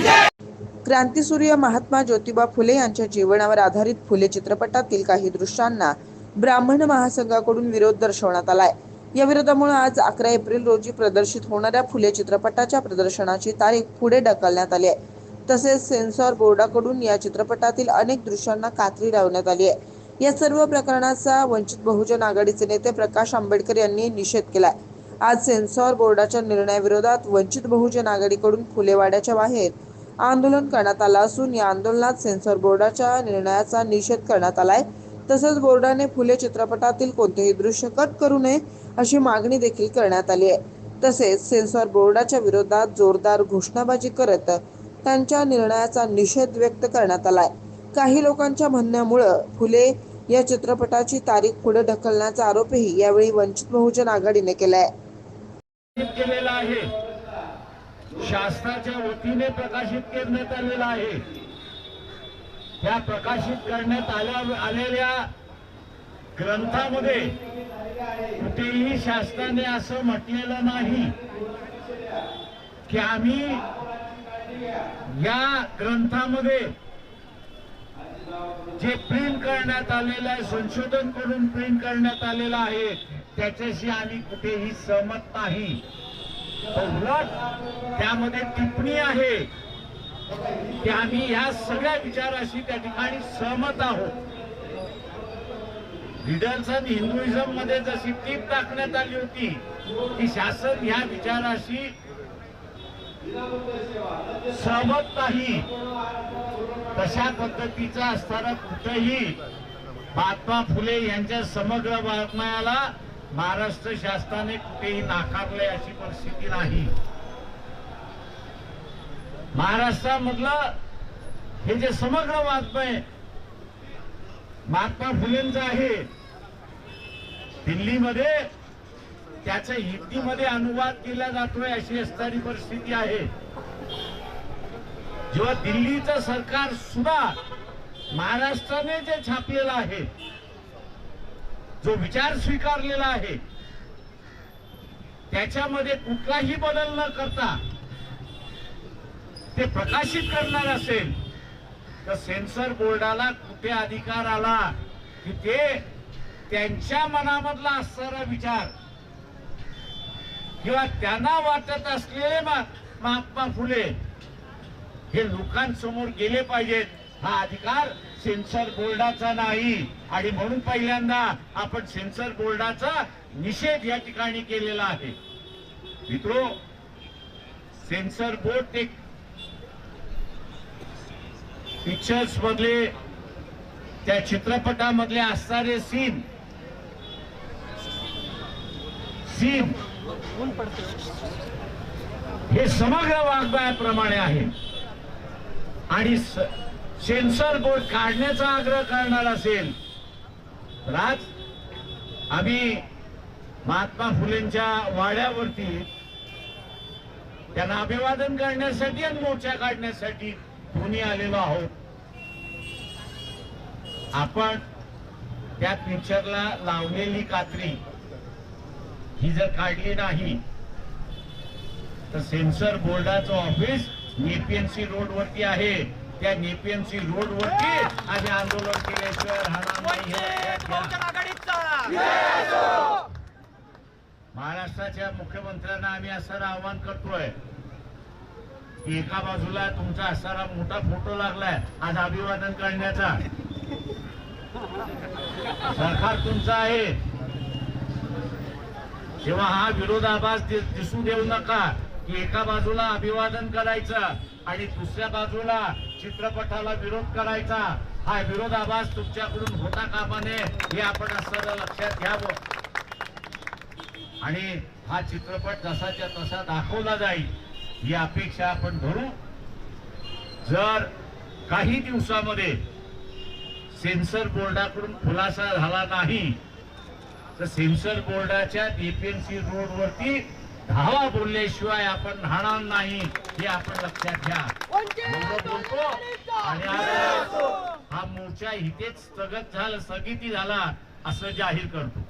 क्रांतीसूर्य महात्मा ज्योतिबा फुले यांच्या जीवनावर आधारित फुले चित्रपटातील काही दृश्यांना ब्राह्मण महासंघाकडून विरोध दर्शवण्यात आलाय. या विरोधामुळे आज अकरा एप्रिल रोजी प्रदर्शित होणाऱ्या फुले चित्रपटाच्या प्रदर्शनाची तारीख पुढे ढकलण्यात आली आहे. तसेच सेन्सॉर बोर्डाकडून या चित्रपटातील अनेक दृश्यांना कात्री लावण्यात आली आहे. या सर्व प्रकरणाचा वंचित बहुजन आघाडीचे नेते प्रकाश आंबेडकर यांनी निषेध केलाय. आज सेन्सॉर बोर्डाच्या निर्णयाविरोधात वंचित बहुजन आघाडीकडून फुलेवाड्याच्या बाहेर आंदोलन करण्यात आलं असून या आंदोलनात सेन्सॉर बोर्डाच्या निर्णयाचा निषेध करण्यात आलाय. तसंच बोर्डाने फुले चित्रपटातील कोणतेही दृश्य कट करू नये अशी मागणी देखील करण्यात आली आहे. तसेच सेन्सॉर बोर्डाच्या विरोधात जोरदार घोषणाबाजी करत त्यांच्या निर्णयाचा निषेध व्यक्त करण्यात आलाय. काही लोकांच्या म्हणण्यामुळं फुले या चित्रपटाची तारीख पुढे ढकलण्याचा आरोपही यावेळी वंचित बहुजन आघाडीने केलाय. केलेला आहे. शासनाच्या वतीने प्रकाशित करण्यात आलेला आहे. त्या प्रकाशित करण्यात आल्या आलेल्या ग्रंथामध्ये कुठेही शासनाने असं म्हटलेलं नाही की आम्ही या ग्रंथामध्ये जे प्रिंट करण्यात आलेलं आहे संशोधन करून प्रिंट करण्यात आलेलं आहे त्याच्याशी आम्ही कुठेही सहमत नाही. उलट त्यामध्ये टिप्पणी आहे की आम्ही या सगळ्या विचाराशी त्या ठिकाणी सहमत आहोत. रिडल्सन हिंदुइझममध्ये जशी टीप टाकण्यात आली होती की शासन या विचाराशी सहमत नाही. तशा पद्धतीचा असताना कुठेही महात्मा फुले यांच्या समग्र वाङ्मयाला महाराष्ट्र शासनाने कुठेही नाकारले अशी परिस्थिती नाही. महाराष्ट्रामधलं हे जे समग्र वाङ्मय महात्मा फुलेंचं आहे दिल्लीमध्ये त्याचा हिंदीमध्ये अनुवाद केला जातोय अशी असणारी परिस्थिती आहे. जेव्हा दिल्लीचं सरकार सुद्धा महाराष्ट्राने जे छापलेलं आहे जो विचार स्वीकारलेला आहे त्याच्यामध्ये कुठलाही बदल न करता ते प्रकाशित करणार असेल तर सेन्सर बोर्डाला कुठे अधिकार आला की ते त्यांच्या मनामधला असणारा विचार किंवा त्यांना वाटत असलेले महात्मा फुले हे लोकांसमोर गेले पाहिजेत. हा अधिकार सेन्सर बोर्डाचा नाही. आणि म्हणून पहिल्यांदा आपण सेन्सर बोर्डाचा निषेध या ठिकाणी केलेला आहे. मित्रो सेन्सर बोर्ड ते पिक्चर्स मधले त्या चित्रपटामधले असणारे सीन सीन हे समग्र वाङ्मयाप्रमाणे आहे. आणि सेन्सर बोर्ड काढण्याचा आग्रह करणार असेल. तर आज आम्ही महात्मा फुलेंच्या वाड्यावरती त्यांना अभिवादन करण्यासाठी आणि मोर्चा काढण्यासाठी दोन्ही आलेलो आहोत. आपण त्या पिक्चरला लावलेली कात्री ही जर काढली नाही तर सेन्सर बोर्डाचं ऑफिस एपीएमसी रोड वरती आहे. त्या नेपीएनसी रोड वरती आम्ही आंदोलन. बहुजन आघाडीचा. महाराष्ट्राच्या मुख्यमंत्र्यांना आम्ही असं आवाहन करतोय एका बाजूला तुमचा असारा मोठा फोटो लागलाय आज अभिवादन करण्याचा. सरकार तुमचं आहे. तेव्हा हा विरोधाभास दिसू देऊ नका की एका बाजूला अभिवादन करायचं आणि दुसऱ्या बाजूला चित्रपटाला विरोध करायचा. हा विरोधाभास तुमच्याकडून होता कामा नये हे आपण असताना लक्षात घ्यावं. आणि हा चित्रपट जसाच्या तसा दाखवला जाईल ही अपेक्षा आपण धरू. जर काही दिवसामध्ये सेन्सर बोर्डाकडून खुलासा झाला नाही तर सेन्सर बोर्डाच्या एपीएमसी रोडवरती धावा बोलल्याशिवाय आपण राहणार नाही हे आपण लक्षात घ्या. बोलतो आणि हा मोर्चा इथेच स्थगत झाला स्थगिती झाला असं जाहीर करतो.